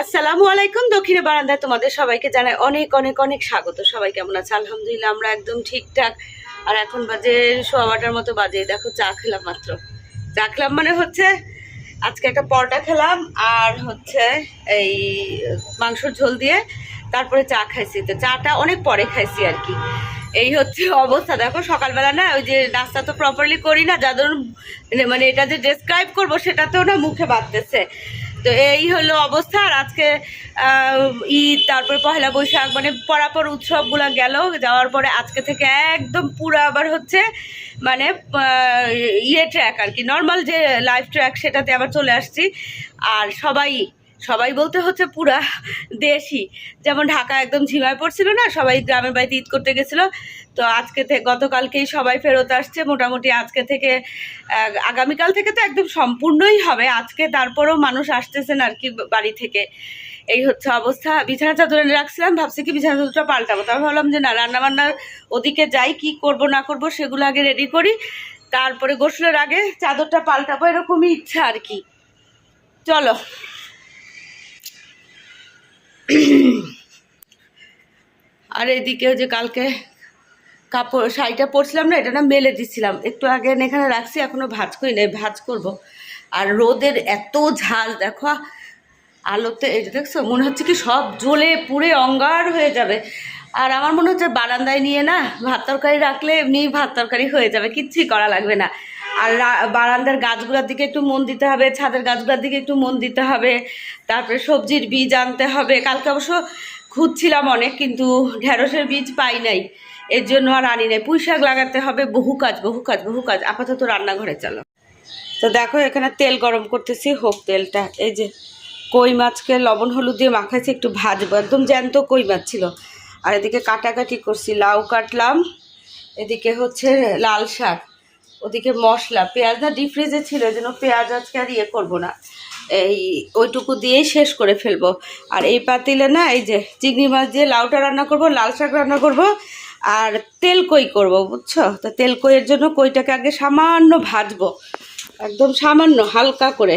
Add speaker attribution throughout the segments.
Speaker 1: আসসালামু আলাইকুম, দক্ষিণে বারান্দায় তোমাদের সবাইকে জানাই অনেক অনেক অনেক স্বাগত। সবাই কেমন আছে? আলহামদুলিল্লাহ, আমরা একদম ঠিকঠাক। আর এখন বাজে সোয়া বারোটার মতো বাজে, দেখো চা খেলাম মাত্র। চা খেলাম মানে হচ্ছে, আজকে একটা পরোটা খেলাম, আর হচ্ছে এই মাংসর ঝোল দিয়ে তারপরে চা খাইছি। তো চাটা অনেক পরে খাইছি আর কি। এই হচ্ছে অবস্থা। দেখো সকালবেলা না, ওই যে নাস্তা তো প্রপারলি করি না যাদের মানে এটা যে ডেসক্রাইব করব সেটাতেও না মুখে বাঁধতেছে তো এই হলো অবস্থা। আর আজকে ঈদ, তারপর পহেলা বৈশাখ মানে পরাপর উৎসবগুলো গেল। যাওয়ার পরে আজকে থেকে একদম পুরো আবার হচ্ছে মানে ইয়ে ট্র্যাক আর কি। নর্মাল যে লাইফ ট্র্যাক সেটাতে আবার চলে আসছি। আর সবাই সবাই বলতে হচ্ছে পুরা দেশি যেমন ঢাকা একদম ঝিমায় পড়ছিল না, সবাই গ্রামের বাড়িতে ঈদ করতে গেছিল। তো আজকে থেকে গতকালকেই সবাই ফেরত আসছে। মোটামুটি আজকে থেকে আগামীকাল থেকে তো একদম সম্পূর্ণই হবে। আজকে তারপরেও মানুষ আসতেছেন আর কি বাড়ি থেকে। এই হচ্ছে অবস্থা। বিছানা চাদর রাখছিলাম, ভাবছি কি বিছানা চাদরটা পাল্টাবো। তারপর ভাবলাম যে না, রান্নাবান্নার ওদিকে যাই, কি করব না করব সেগুলো আগে রেডি করি। তারপরে গোসলের আগে চাদরটা পাল্টাবো, এরকমই ইচ্ছা আর কি। চলো। আর এদিকে যে কালকে কাপড়, শাড়িটা পরছিলাম না, এটা না মেলে দিছিলাম একটু আগে এখানে রাখছি, এখনও ভাজ করি নাই, ভাজ করব। আর রোদের এত ঝাল, দেখো, আলোতে এটা দেখছ, মনে হচ্ছে কি সব জ্বলে পুড়ে অঙ্গার হয়ে যাবে। আর আমার মনে হচ্ছে বারান্দায় নিয়ে না, ভাত তরকারি রাখলে এমনি ভাত তরকারি হয়ে যাবে, কিচ্ছুই করা লাগবে না। আর বারান্দার গাছগুলোর দিকে একটু মন দিতে হবে, ছাদের গাছগুলোর দিকে একটু মন দিতে হবে, তারপরে সবজির বীজ আনতে হবে। কালকে অবশ্য খুঁজছিলাম অনেক, কিন্তু ঢেঁড়সের বীজ পাই নাই। এর জন্য আর আনি নাই। পুঁই শাক লাগাতে হবে, বহু কাজ বহু কাজ বহু কাজ। আপাতত রান্নাঘরে চলো। তো দেখো, এখানে তেল গরম করতেছি। হোক তেলটা, এই যে কই মাছকে লবণ, হলুদ দিয়ে মাখাইছি, একটু ভাজবো। একদম জ্যান্ত কই মাছ ছিল। আর এদিকে কাটাকাটি করছি, লাউ কাটলাম। এদিকে হচ্ছে লাল শাক। ওদিকে মশলা পেঁয়াজটা ডিপ ফ্রিজে ছিল, এই জন্য পেঁয়াজ আজকে আর ইয়ে করব না। এই ওইটুকু দিয়েই শেষ করে ফেলব। আর এই পাতিলে না, এই যে চিংড়ি মাছ দিয়ে লাউটা রান্না করব, লাল শাক রান্না করব, আর তেল কই করব, বুঝছ? তো তেল কইয়ের জন্য কইটাকে আগে সামান্য ভাজবো। একদম সামান্য, হালকা করে।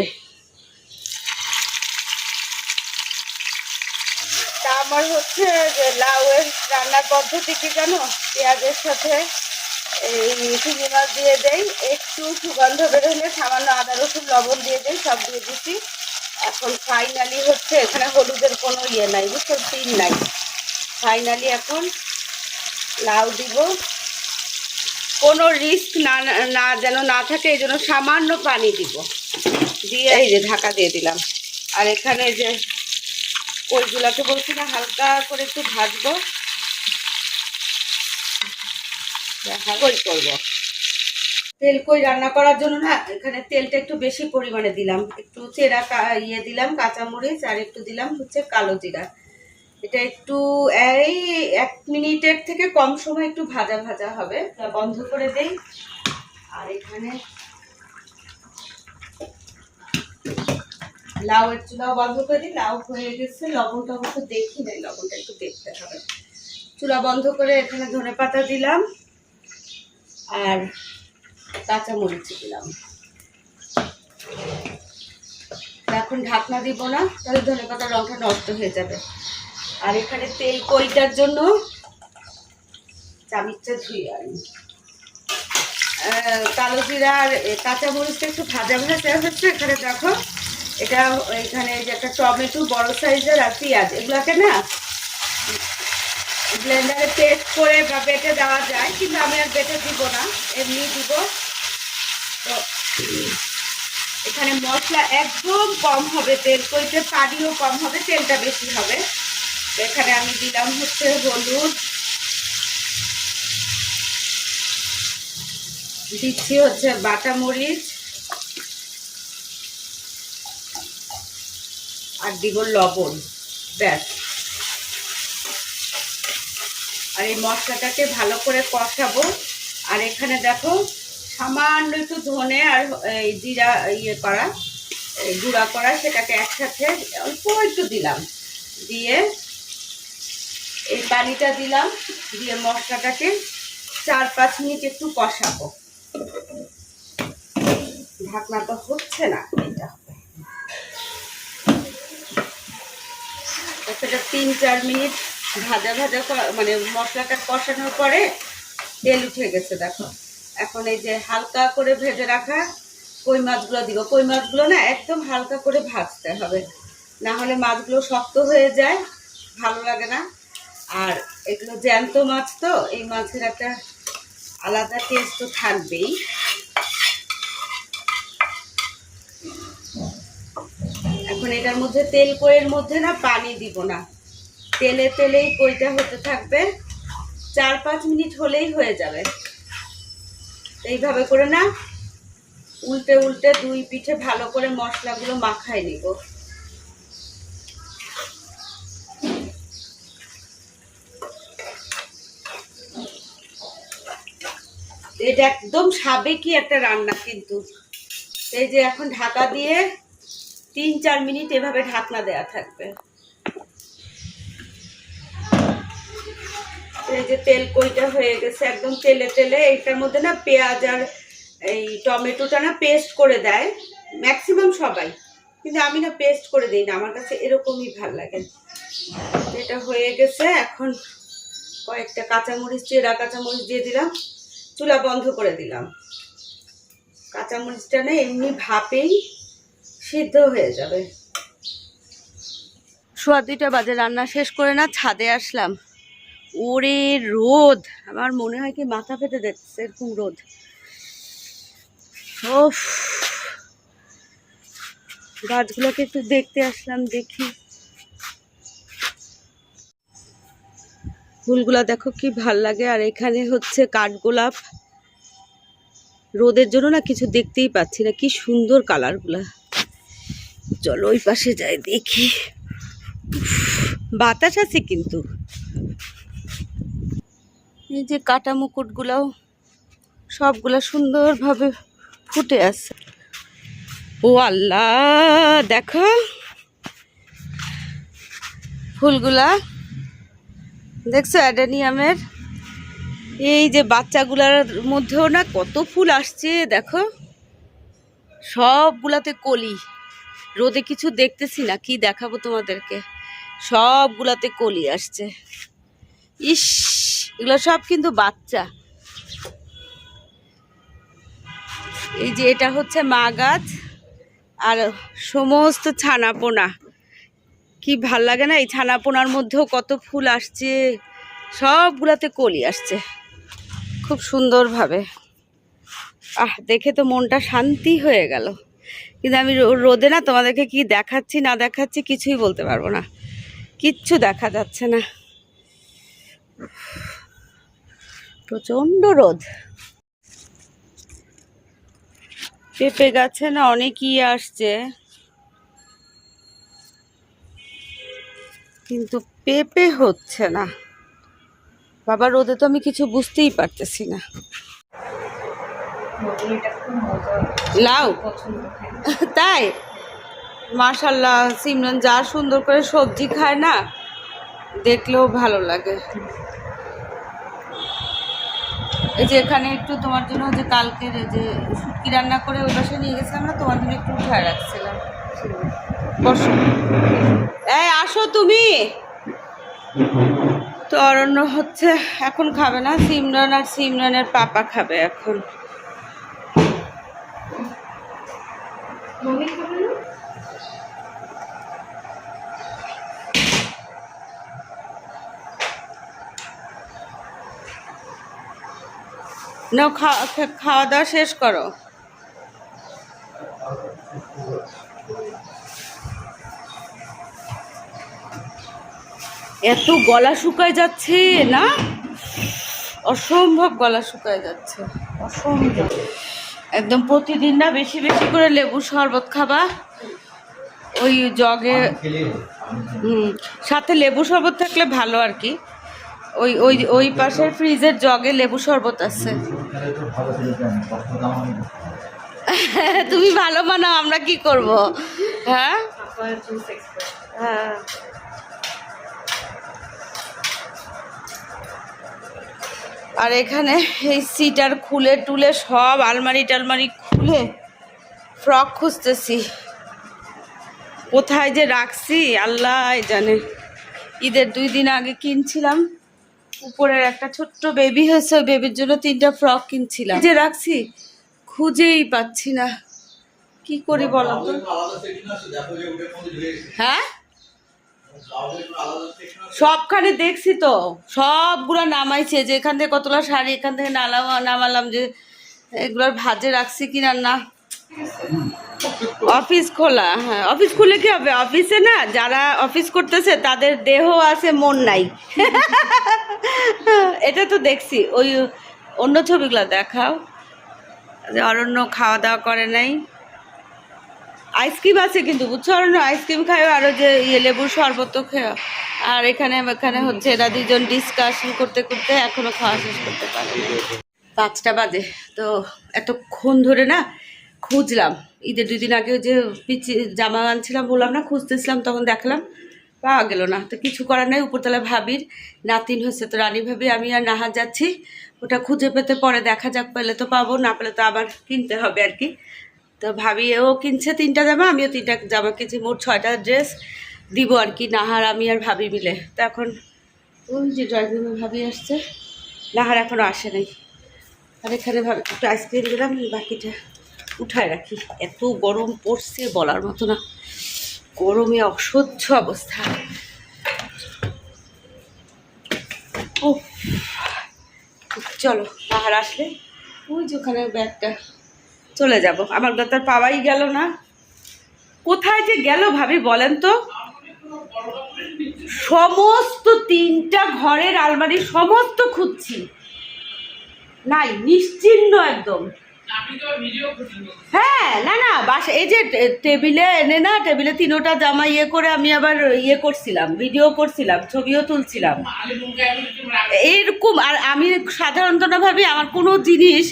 Speaker 1: আমার হচ্ছে যে লাউয়ের রান্নার পদ্ধতি কি জানো? পেঁয়াজের সাথে এই চিংড়ি মাছ দিয়ে দেই, একটু সুগন্ধ বেরোলে সামান্য আদা, রসুন, লবণ দিয়ে দেই, সব দিয়ে দিছি। এখন ফাইনালি হচ্ছে, এখানে হলুদের কোনো ইয়ে নাই, বুঝছ? তিন নাই। ফাইনালি এখন লাউ দিব। কোনো রিস্ক না না, যেন না থাকে, এই জন্য সামান্য পানি দিব। দিয়ে এই যে ঢাকা দিয়ে দিলাম। আর এখানে যে ওইগুলাকে বলছি না, হালকা করে একটু ভাজবো। দেখা কই করব। তেল কই রান্না করার জন্য না, এখানে তেলটা একটু বেশি পরিমাণে দিলাম। একটু চেরা ইয়ে দিলাম, কাঁচামরিচ, আর একটু দিলাম হচ্ছে কালো জিরা। এটা একটু, এই এক মিনিটের থেকে কম সময় একটু ভাজা ভাজা হবে। বন্ধ করে দেই। আর এখানে লাউ এর চুলাও বন্ধ করে লাউ হয়ে গেছে লবণটা অবশ্য দেখি নাই, লবণটা একটু দেখতে হবে। চুলা বন্ধ করে এখানে ধনে পাতা দিলাম। আর কাঁচা মরিচ দিলাম এখন ঢাকনা দিব না তাহলে ধনে পাতার রঙটা নষ্ট হয়ে যাবে। আর এখানে তেল কইটার জন্য চামিচটা ধুয়ে আনি। কালো জিরা আর এ, কাঁচা মরিচটা একটু ভাজা ভাজা হচ্ছে এখানে দেখো এটা এখানে যে একটা টমেটো বড় সাইজের আর পেঁয়াজ এগুলাকে না ব্লেন্ডারে পেস্ট করে বা বেটে দেওয়া যায়, কিন্তু আমি আর বেটে দিব না, এমনি দিব। তো এখানে মশলা একদম কম হবে, তেল কইতে পানিও কম হবে, তেলটা বেশি হবে। তো এখানে আমি দিলাম হচ্ছে হলুদ। দিচ্ছি হচ্ছে বাটা মরিচ আর দিব লবণ, ব্যাস। আর এই মশলাটাকে ভালো করে কষাবো। আর এখানে দেখো, সামান্য একটু ধনে আর, এই জিরা ইয়ে করা গুঁড়া করা, সেটাকে একসাথে অল্প একটু দিলাম। দিয়ে এই পানিটা দিলাম, দিয়ে মশলাটাকে চার পাঁচ মিনিট একটু কষাবো। ঢাকনা তো হচ্ছে না, এটা তিন চার মিনিট ভাজা ভাজা মানে মশলাটা কষানোর পরে তেল উঠে গেছে, দেখো। এখন এই যে হালকা করে ভেজে রাখা কই মাছগুলো দিব। কই মাছগুলো না একদম হালকা করে ভাজতে হবে। না হলে মাছগুলো শক্ত হয়ে যায়, ভালো লাগে না। আর এগুলো জ্যান্ত মাছ তো, এই মাছের একটা আলাদা টেস্ট তো থাকবেই। এখন এটার মধ্যে তেল কইয়ের মধ্যে না পানি দিব না। তেলে তেলেই কইটা হতে থাকবে। চার পাঁচ মিনিট হলেই হয়ে যাবে। এইভাবে করে না, উল্টে উল্টে দুই পিঠে ভালো করে মশলাগুলো মাখায় নিব। এটা একদম সাবেকি একটা রান্না কিন্তু। এই যে এখন ঢাকা দিয়ে তিন চার মিনিট এভাবে ঢাকনা দেয়া থাকবে। এই যে তেল কইটা হয়ে গেছে, একদম তেলে তেলে এটার মধ্যে না পেঁয়াজ আর এই টমেটোটা না পেস্ট করে দেয়, ম্যাক্সিমাম সবাই। কিন্তু আমি না পেস্ট করে দিই না, আমার কাছে এরকমই ভালো লাগে। এটা হয়ে গেছে, এখন কয়েকটা কাঁচামরিচ, চেরা কাঁচামরিচ দিয়ে দিলাম, চুলা বন্ধ করে দিলাম। কাঁচামরিচটা না এমনি ভাপেই সিদ্ধ হয়ে যাবে। সোয়া দুইটা বাজে, রান্না শেষ করে না ছাদে আসলাম। ওরে রোদ, আমার মনে হয় কি মাথা ফেটে দেখছে এরকম রোদ। ওফ গাছগুলোকে একটু দেখতে আসলাম, দেখি। ফুলগুলা দেখো কি ভালো লাগে, আর এখানে হচ্ছে কাঠগোলাপ। রোদের জন্য না কিছু দেখতেই পাচ্ছি না, কি সুন্দর কালারগুলা। চলো ওই পাশে যাই, দেখি। বাতাস আছে কিন্তু। এই যে কাটা মুকুটগুলাও সবগুলা সুন্দরভাবে ফুটে আছে। ও আল্লাহ, দেখো। ফুলগুলা, দেখছ অ্যাডেনিয়ামের? এই যে বাচ্চাগুলার মধ্যেও না কত ফুল আসছে, দেখো। সবগুলাতে কলি। রোদে কিছু দেখতেছি না, কি দেখাবো তোমাদেরকে? সবগুলাতে কলি আসছে। ইস! এগুলো সব কিন্তু বাচ্চা। এই যে এটা হচ্ছে মা গাছ আর সমস্ত ছানাপোনা। কি ভালো লাগে না? এই ছানাপোনার মধ্যেও কত ফুল আসছে। সবগুলাতে কলি আসছে। খুব সুন্দরভাবে। আহ, দেখে তো মনটা শান্তি হয়ে গেল। কিন্তু আমি রোদে না তোমাদেরকে কি দেখাচ্ছি, না দেখাচ্ছি কিছুই বলতে পারব না। কিচ্ছু দেখা যাচ্ছে না। প্রচণ্ড রোদ। পেঁপে গাছে না অনেকই আসছে। কিন্তু পেঁপে হচ্ছে না। বাবা, রোদে তো আমি কিছু বুঝতেই পারতেছি না। লাউ? তাই? মাশাল্লাহ সিমরান যা সুন্দর করে সবজি খায় না, দেখলেও ভালো লাগে। এই যে এখানে একটু তোমার জন্য যে কালকের যে শুটকি রান্না করে ওই পাশে নিয়ে গেছিলাম না, তোমার জন্য একটু উঠায় রাখছিলাম। বসো। এই, আসো তুমি। তো অরণ্য হচ্ছে এখন খাবে না, সিমরান আর সিমরানের পাপা খাবে এখন। খাওয়া খাওয়া দাওয়া শেষ করো। এত গলা শুকায় যাচ্ছে, না? অসম্ভব গলা শুকায় যাচ্ছে। অসম্ভব। একদম প্রতিদিন না বেশি বেশি করে লেবু শরবত খাবা। ওই জগে, হুম, সাথে লেবু শরবত থাকলে ভালো আর কি। ওই ওই ওই পাশের ফ্রিজের জগে লেবু শরবত আছে। তুমি ভালো মানাও আমরা কি করব? হ্যাঁ? হ্যাঁ। আর এখানে এই সিটার খুলে টুলে সব আলমারি টালমারি খুলে ফ্রক খুঁজতেছি। কোথায় যে রাখছি, আল্লাহ জানে। ঈদের দুই দিন আগে কিনছিলাম। উপরের একটা ছোট্ট বেবি হয়েছে, ওই বেবির জন্য তিনটা ফ্রক কিনছিলাম। যে রাখছি, খুঁজেই পাচ্ছি না। কি করি বলো তো? হ্যাঁ? সবখানে দেখছি তো, সবগুলো নামাইছে, যে এখান থেকে কতগুলো শাড়ি, এখান থেকে নালাম, নামালাম যে, এগুলোর ভাজে রাখছি কিনা না। অফিস খোলা হ্যাঁ অফিস খুলে কি হবে? অফিসে না, যারা অফিস করতেছে, তাদের দেহ আছে, মন নাই। এটা তো দেখছি। ওই অন্য ছবিগুলো দেখাও। যে অরণ্য খাওয়া দাওয়া করে নাই। আইসক্রিম আছে কিন্তু, বুঝছ? অরণ্য আইসক্রিম খায় আরও যে ইয়ে লেবুর শরবত খেয়ে আর এখানে এখানে হচ্ছে এরা দুজন ডিসকাশন করতে করতে এখনও খাওয়া শেষ করতে পারে পাঁচটা বাজে। তো এতক্ষণ ধরে না খুঁজলাম। ঈদের দুই দিন আগে যে পিচি জামা আনছিলাম বললাম না, খুঁজতেছিলাম, তখন দেখলাম পাওয়া গেল না। তো কিছু করার নাই, উপরতলা ভাবির নাতিন হয়েছে, তো রানী ভাবি, আমি আর নাহা যাচ্ছি। ওটা খুঁজে পেতে পরে দেখা যাক, পেলে তো পাবো, না পেলে তো আবার কিনতে হবে আর কি। তো ভাবি, ও কিনছে তিনটা জামা, আমিও তিনটা জামা কিনছি, মোট ছয়টা ড্রেস দিব আর কি, নাহার, আমি আর ভাবি মিলে। তো এখন ওই যে ড্রয়িং ভাবি আসছে, নাহার এখনও আসে নাই। আর এখানে ভাবি একটু আইসক্রিম দিলাম, বাকিটা উঠায় রাখি এত গরম পড়ছে বলার মতো না। গরমে অসহ্য অবস্থা। ও চলো পাহাড় আসলে। ওই যে ওখানে ব্যাগটা। চলে যাব। আমার তো আর পাওয়াই গেল না। কোথায় যে গেল ভাবি বলেন তো? সমস্ত তিনটা ঘরের আলমারি সমস্ত খুঁজছি। নাই, নিশ্চিন্ন একদম। হ্যাঁ না না বাস এই যে টেবিলে এনে না টেবিলে তিনোটা জামা ইয়ে করে আমি আবার ইয়ে করছিলাম ভিডিও করছিলাম ছবিও তুলছিলাম। এইরকম আর আমি সাধারণত না ভাবি আমার কোনো জিনিস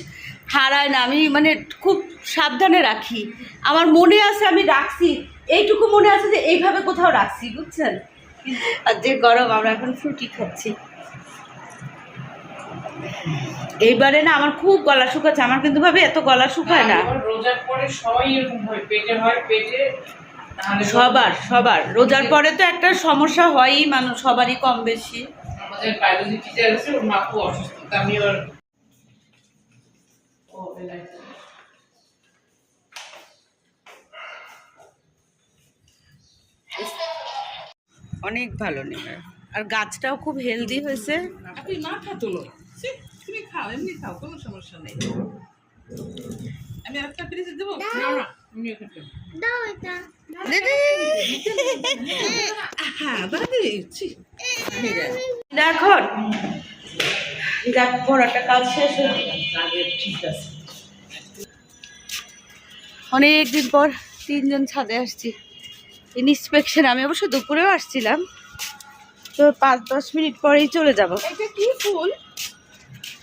Speaker 1: হারায় না আমি মানে খুব সাবধানে রাখি। আমার মনে আছে আমি রাখছি এইটুকু মনে আছে যে এইভাবে কোথাও রাখছি বুঝছেন? আর যে গরম আমরা এখন ফ্রুটি খাচ্ছি। এইবারে না আমার খুব গলা শুকাচ্ছে আমার কিন্তু ভাবে এত গলা শুকায় না।
Speaker 2: রোজার পরে সবাই এরকম হয় পেটে হয় পেটে
Speaker 1: সবার সবার। রোজার পরে তো একটা সমস্যা হয়ই মানুষ সবারই কম বেশি।
Speaker 2: আমাদের বায়োলজি টিচার আছে ওর মা খুব অসুস্থ আমি ওর
Speaker 1: অনেক ভালো নেবে। আর গাছটাও খুব হেলদি হয়েছে।
Speaker 2: খাও এমনি খাও কোনো সমস্যা নেই। আমি দেবো? না না হ্যাঁ দাদি ছি।
Speaker 1: এখন যাক পড়াটা কাজ শেষ
Speaker 2: ঠিক আছে।
Speaker 1: অনেক দিন পর তিনজন ছাদে আসছি। ইনস্পেকশন আমি অবশ্য দুপুরেও আসছিলাম। তো পাঁচ দশ মিনিট পরেই চলে যাব।
Speaker 2: এটা কি ফুল?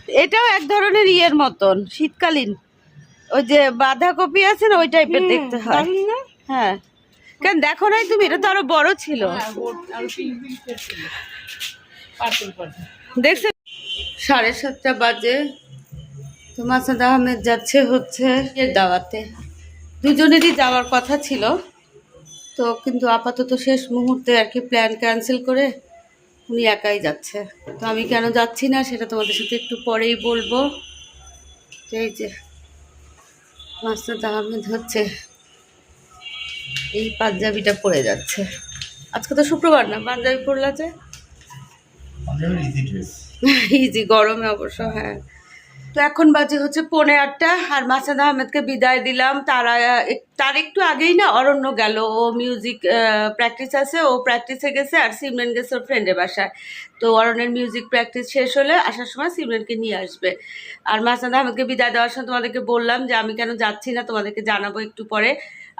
Speaker 1: এটাও এক ধরনের ইয়ের মতন শীতকালীন। ওই যে বাঁধাকপি আছে না ওই টাইপের দেখতে হয়। হ্যাঁ। কেন দেখো নাই তুমি? এটা তো আরও বড় ছিল।
Speaker 2: হ্যাঁ,
Speaker 1: দেখছে? সাড়ে সাতটা বাজে। তো মাসাদ আহমেদ যাচ্ছে হচ্ছে দাওয়াতে। দুজনেরই যাওয়ার কথা ছিল। তো কিন্তু আপাতত শেষ মুহূর্তে আর কি প্ল্যান ক্যান্সেল করে উনি একাই যাচ্ছে। তো আমি কেন যাচ্ছি না সেটা তোমাদের সাথে একটু পরেই বলব। এই যে মাস্টার আহমেদ হচ্ছে এই পাঞ্জাবিটা পরে যাচ্ছে। আজকে তো শুক্রবার না পাঞ্জাবি পরলে যে?
Speaker 3: ইজি ড্রেস
Speaker 1: ইজি গরমে অবশ্য হ্যাঁ। তো এখন বাজে হচ্ছে পৌনে আটটা, আর মাসাদ আহমেদকে বিদায় দিলাম। তারা তার একটু আগেই না অরণ্য গেল। ও মিউজিক প্র্যাকটিস আছে, ও প্র্যাকটিসে গেছে, আর সিমরেন গেছে ওর ফ্রেন্ডের বাসায়। তো অরণ্যের মিউজিক প্র্যাকটিস শেষ হলে আসার সময় সিমরেনকে নিয়ে আসবে। আর মাসাদ আহমেদকে বিদায় দেওয়ার সময় তোমাদেরকে বললাম যে, আমি কেন যাচ্ছি না? তোমাদেরকে জানাব একটু পরে।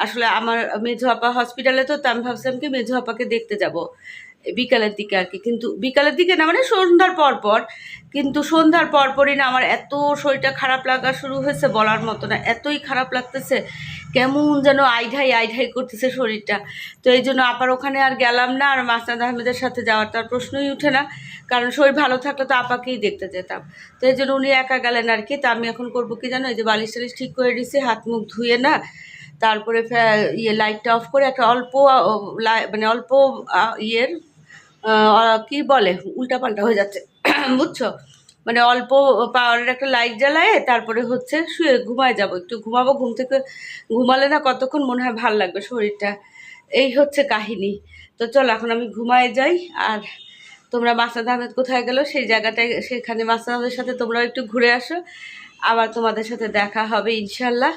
Speaker 1: আসলে আমার মেঝো আপা হসপিটালে তো তো আমি ভাবছিলাম কি মেঝো আপাকে দেখতে যাব। বিকালের দিকে আর কি। কিন্তু বিকালের দিকে না মানে সন্ধ্যার পর পর, কিন্তু সন্ধ্যার পরপরই না আমার এত শরীরটা খারাপ লাগা শুরু হয়েছে বলার মতো না, এতই খারাপ লাগতেছে, কেমন যেন আইঢাই আইঢাই করতেছে শরীরটা। তো এই জন্য আপার ওখানে আর গেলাম না, আর মাসনাদ আহমেদের সাথে যাওয়ার তার প্রশ্নই উঠে না, কারণ শরীর ভালো থাকলে তো আপাকেই দেখতে যেতাম। তো এই জন্য উনি একা গেলেন আর কি, তা আমি এখন করব কি জানো, এই যে বালিশ টালিশ ঠিক করে দিছি, হাত মুখ ধুয়ে না, তারপরে ইয়ে লাইটটা অফ করে একটা অল্প মানে অল্প ইয়ের কি বলে? উল্টাপাল্টা হয়ে যাচ্ছে। বুঝছ? মানে অল্প পাওয়ারের একটা লাইট জ্বালায় তারপরে হচ্ছে শুয়ে ঘুমায় যাব। একটু ঘুমাবো, ঘুম থেকে ঘুমালে না কতক্ষণ মনে হয় ভালো লাগবে শরীরটা। এই হচ্ছে কাহিনী। তো চলো, এখন আমি ঘুমায় যাই। আর তোমরা মাসাদ আহমেদ কোথায় গেলো? সেই জায়গাটায়, সেখানে মাসাদ আহমেদের সাথে তোমরাও একটু ঘুরে আসো। আবার তোমাদের সাথে দেখা হবে ইনশাল্লাহ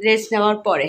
Speaker 1: রেস্ট নেওয়ার পরে।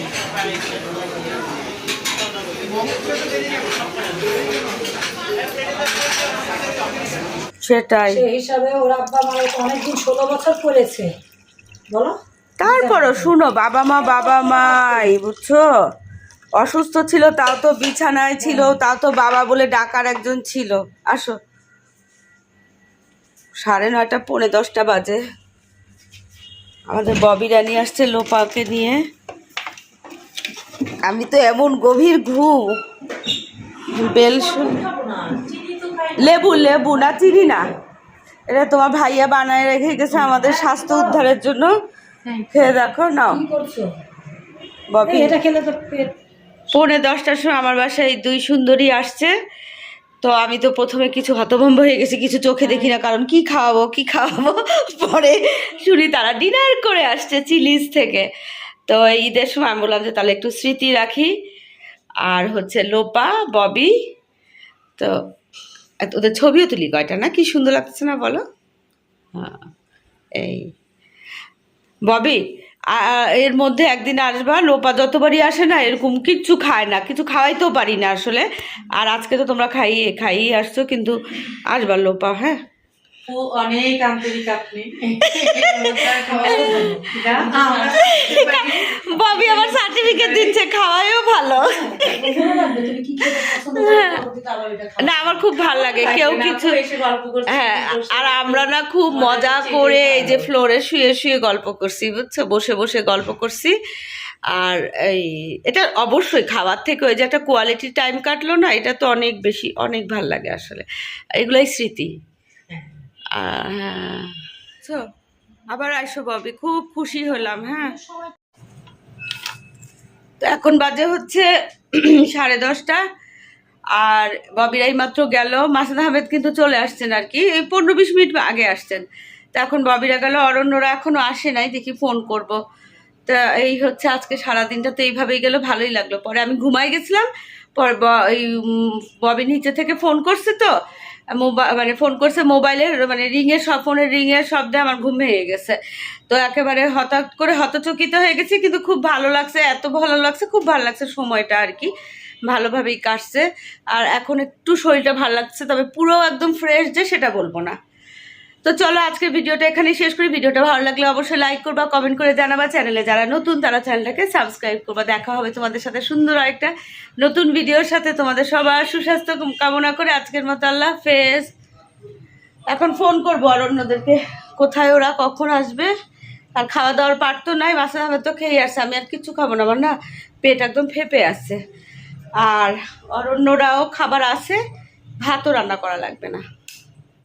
Speaker 1: সেটাই।
Speaker 4: সেই হিসাবে ওর আব্বা তো অনেকদিন ষোলো বছর করেছে বলো?
Speaker 1: তারপরও শুনো বাবা মা বাবা মাই বুঝছ? অসুস্থ ছিল তাও তো বিছানায় ছিল তাও তো বাবা বলে ডাকার একজন ছিল। আসো। সাড়ে নয়টা পৌনে দশটা বাজে। আমাদের ববি রানী আসছে লোপাকে নিয়ে। আমি তো এমন গভীর ঘুম বেল লেবু লেবু না চিনি না। এটা তোমার ভাইয়া বানায় রেখে গেছে আমাদের স্বাস্থ্য উদ্ধারের জন্য। খেয়ে দেখো নাও। ববি।
Speaker 4: এটা খেলে তো
Speaker 1: পৌনে দশটার সময় আমার বাসায় দুই সুন্দরী আসছে। তো আমি তো প্রথমে কিছু হতভম্ব হয়ে গেছি কিছু চোখে দেখি না কারণ কি খাওয়াবো কি খাওয়াবো? পরে শুনি তারা ডিনার করে আসছে চিলিজ থেকে। তো ঈদের সময় আমি বললাম যে তাহলে একটু স্মৃতি রাখি। আর হচ্ছে লোপা, ববি, তো ওদের ছবিও তুলি কয়টা না? কি সুন্দর লাগছে না বলো? হ্যাঁ এই। ববি এর মধ্যে একদিন আসবা, লোপা যতবারই আসে না, এরকম কিচ্ছু খায় না। কিছু খাওয়াইতেও পারি না আসলে। আর আজকে তো তোমরা খাইয়ে খাইয়ে আসছো, কিন্তু আসবা লোপা হ্যাঁ?
Speaker 2: অনেক আন্তরিক আপনি।
Speaker 1: ববি আমার সার্টিফিকেট দিচ্ছে খাওয়াইও ভালো।
Speaker 4: খাও।
Speaker 1: না আমার খুব ভালো লাগে কেউ কিছু হ্যাঁ আর আমরা না খুব মজা করে এই যে ফ্লোরে শুয়ে শুয়ে গল্প করছি বুঝছ? বসে বসে গল্প করছি। আর এই এটা অবশ্যই খাবার থেকে ওই যে একটা কোয়ালিটি টাইম কাটলো না এটা তো অনেক বেশি অনেক ভালো লাগে আসলে। এগুলোই স্মৃতি। হ্যাঁ আবার আইসো ববি, খুব খুশি হলাম হ্যাঁ। তো এখন বাজে হচ্ছে সাড়ে দশটা, আর ববিরাই মাত্র গেল, মাসাদ আহমেদ কিন্তু চলে আসছেন আর কি, এই পনেরো বিশ মিনিট আগে আসছেন। তো এখন ববিরা গেল, অরণ্যরা এখনও আসে নাই, দেখি ফোন করব। তা এই হচ্ছে আজকে সারাদিনটা, তো এইভাবেই গেল, ভালোই লাগল। পরে আমি ঘুমাই গেছিলাম, পরে এই ববি নিচে থেকে ফোন করছে তো মানে ফোন করছে মোবাইলের মানে রিংয়ের সব ফোনের রিংয়ের শব্দে আমার ঘুম ভেঙে গেছে। তো একেবারে হঠাৎ করে হতচকিত হয়ে গেছি, কিন্তু খুব ভালো লাগছে, এত ভালো লাগছে, খুব ভালো লাগছে সময়টা আর কি। ভালোভাবেই কাটছে। আর এখন একটু শরীরটা ভালো লাগছে, তবে পুরো একদম ফ্রেশ যে, সেটা বলব না। তো চলো আজকের ভিডিওটা এখানেই শেষ করি। ভিডিওটা ভালো লাগলে অবশ্যই লাইক করবা কমেন্ট করে জানাবা। চ্যানেলে যারা নতুন, তারা চ্যানেলটাকে সাবস্ক্রাইব করবা। দেখা হবে তোমাদের সাথে সুন্দর আরেকটা নতুন ভিডিওর সাথে। তোমাদের সবার সুস্বাস্থ্য কামনা করে আজকের মতো আল্লাহ হাফেজ। এখন ফোন করব অরণ্যদেরকে কোথায় ওরা? কখন আসবে? আর খাওয়া দাওয়ার পার তো নাই, বাসা হবে তো খেয়ে আসছে। আমি আর কিছু খাব না, আমার না পেট একদম ফেপে আসছে। আর অরণ্যরাও খাবার আছে, ভাতও রান্না করা লাগবে না।